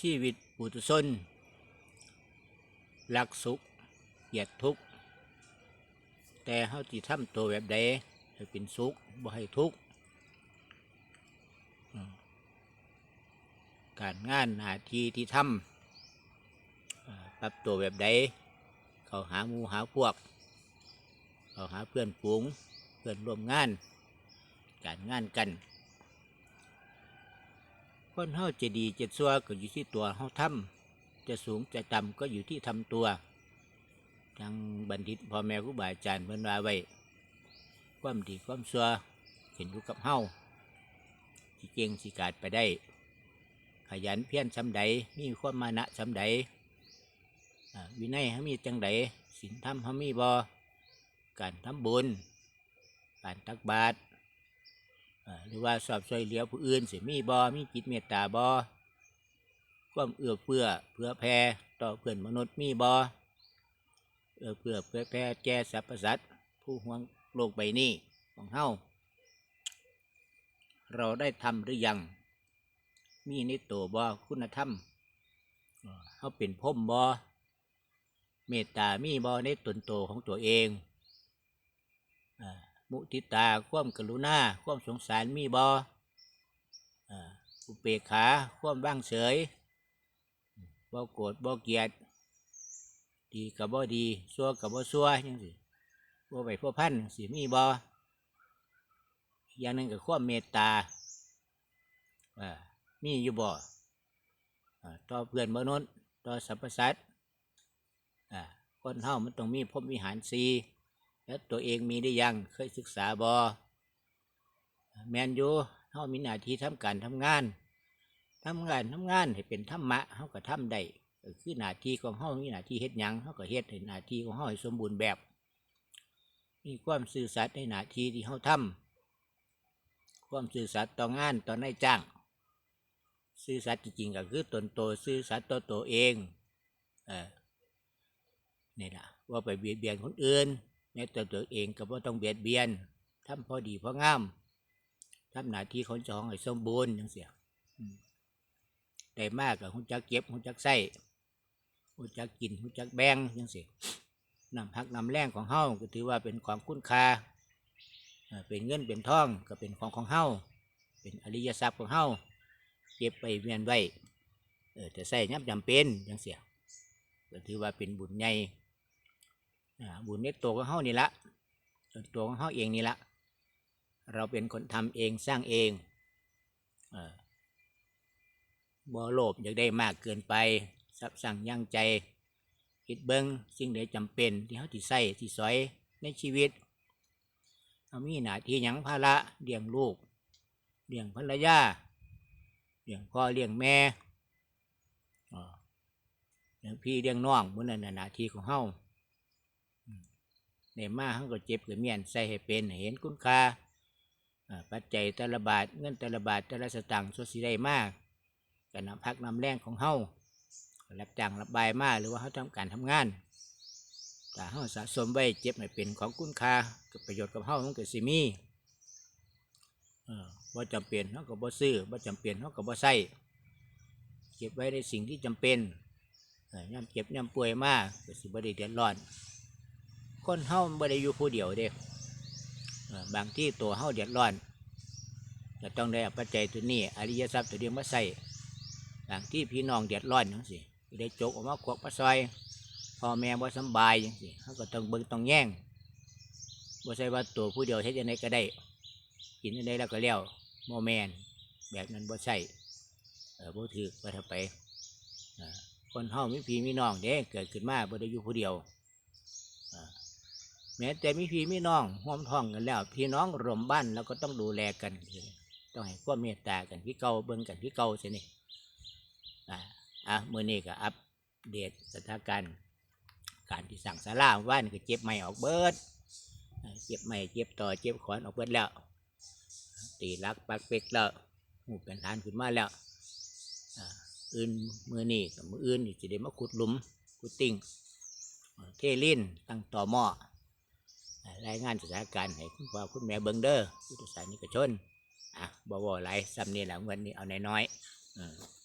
ชีวิตปุถุชนรักสุขเกลียดทุกข์แต่เฮาสิทำตัวแบบใดให้เป็นสุขบ่ให้ทุกข์การงานหน้าที่ที่ทำปรับตัวแบบใดเขาหาหมูหาพวก เขาหาเพื่อนฝูงเพื่อนร่วมงาน การงานกัน คนเฮาจะดีจะซัวก็อยู่ที่ตัวเฮาทำจะสูงจะต่ำก็อยู่ที่ทำตัวทางบัณฑิตพ่อแม่ครูบาอาจารย์เพิ่นว่าไว้ความดีความซัวเห็นอยู่กับเฮาสิเก่งสิกาดไปได้ ขยันเพียรสำใดมีความมานะสำใดอ่วินัยเฮามีจังใดศีลธรรมเฮามีบ่การทำบุญ การตักบาตร รือว่าสอบช่วยเหลือผู้อื่นสิมีบอมีจิตเมตตาบอความเอื้อเฟื้อเพื่อแผ่ต่อเพื่อนมนุษย์มีบอเอื้อเฟื้อเพื่อแผ่แก่สรรพสัตว์ผู้ห่วงโลกใบนี้ของเฮาเราได้ทำหรือยัง มีนตัวบอคุณธรรมเฮาเป็นพมบอเมตตามีบอในตนโตของตัวเองอ่า มุติตาความกรุณาความสงสารมีบออ่าอุเปกขาความว่างเฉยบ่โกรธบ่เกลียดดีกับบ่ดีซัวกับบ่ซัวยังสิบ่ไปพัวพันสิมีบออย่างหนึงกับความเมตตาอ่ามีอยู่บ่อ่าต่อเพื่อนมนุษย์ต่อสรรพสัตว์อ่าคนเฮามันต้องมีพรมวิหารสี แล้วตัวเองมีได้ยังเคยศึกษาบอแมนยูเฮามีหน้าที่ทำการทำงานทำงานทำงานให้เป็นธรรมะเฮาก็ทำได้คือหน้าที่ของเฮามีหน้าที่เฮ็ดหยังเฮาก็เฮ็ดให้หน้าที่ของเฮาให้สมบูรณ์แบบ มีความซื่อสัตย์ในหน้าที่ที่เฮาทำความซื่อสัตย์ต่องานต่อนายจ้าง ซื่อสัตย์จริงๆก็คือตนโตซื่อสัตย์ต่อตัวเองเออนี่ล่ะว่าไปเบียดเบียนคนอื่น แม้แต่ตัวเองก็บ่ต้องเบียดเบียนทำพอดีพองามทำหน้าที่ของจองให้สมบูรณ์จังเสียได้มากกับหุ่จักเก็บหุ่จักใส่หุ่จักกินหุ่จักแบ่งจังเสียนำพักนำแรงของเฮาก็ถือว่าเป็นของคุณค่าเป็นเงินเป็นทองก็เป็นของของเฮาเป็นอริยทรัพย์ของเฮาเก็บไปเวียนไว้เออแต่ใส่ยับจำเป็นจังเสียก็ถือว่าเป็นบุญใหญ่ บุญในตัวของเฮานี่ละตัวของเฮาเองนี่ละเราเป็นคนทำเองสร้างเองอบ่โลภอยากได้มากเกินไปสับสั่งยั่งใจคิดเบิ้งสิ่งใดจำเป็นที่เฮาที่ใส่ที่สอยในชีวิตเฮามีหน้าที่หยังภาระเลี้ยงลูกเลี้ยงภรรยาเลี้ยงพ่อเลี้ยงแม่เอ่อเลี้ยงพี่เลี้ยงน้องมื้อนั้นน่ะหน้าที่ของเฮา ในมาเขาก็เจ็บกับเมียนใส่ให้เป็นเห็นคุณค่าปัจจัยแต่ละบาทเงินแต่ละบาทแต่ละสตางค์ส่วนสิได้มากก็นำพักนำแรงของเฮารับจ้างรับบายมากหรือว่าเขาทำการทำงานแต่เฮาสะสมไว้เจ็บให้เป็นของคุณค่ากับประโยชน์กับเฮามันก็สิมีเออบ่จำเป็นเขาก็บ่ซื้อบ่จำเป็นเขาก็บ่ใส่เก็บไว้ในสิ่งที่จำเป็นย่ำเจ็บย่ำป่วยมากก็สิบ่ได้เดือดร้อน คนเฮาไม่ได้อยู่ผู้เดียวเด้อบางที่ตัวเฮาเดือดร้อนก็ต้องได้อาปัจจัยตัวนี้อริยทรัพย์ตัวเดียวมาใส่บางที่พี่น้องเดือดร้อนจังสิได้จกออกมาควักมาซอยพ่อแม่บ่สบายจังสิเขาก็ต้องเบิ่งต้องแย่งบ่ใช่ว่าตัวผู้เดียวเฮ็ดยังไงก็ได้ กินยังไงแล้วก็แล้วโมแมนแบบนั้นบ่ใช่เออบ่ถือบ่ทำไปคนเฮามีพี่มีน้องเด้เกิดขึ้นมาบ่ได้อยู่ผู้เดียว แม้แต่มีพี่มีน้องห่วมท้องกันแล้ว พี่น้องรวมบ้านแล้วก็ต้องดูแลกันต้องให้ความเมตตากันพี่เก่าเบิ่งกันพี่เก่าใช่นี่อ่าอะมื่อนี้ก็อัปเดตสถานการณ์การที่สั่งสาราว่านก็เจ็บไม่ออกเบิดเจ็บไม่เจ็บต่อเจ็บขอนออกเบิดแล้ว ตีรักปักเป็กแล้วหูเป็นฐานขึ้นมาแล้วอ่าอื่นมือนี้กับมืออื่นนี่จะได้มาขุดหลุมขุดติ่งเทลินตั้งต่อหม้อ รายงานสถานการณ์ให้คุณพ่อคุณแม่เบิงเด้อพุทธศาสนิกชน อะบ่บ่หลายซ้ำนี่แหละเงินนี้เอาน้อยๆ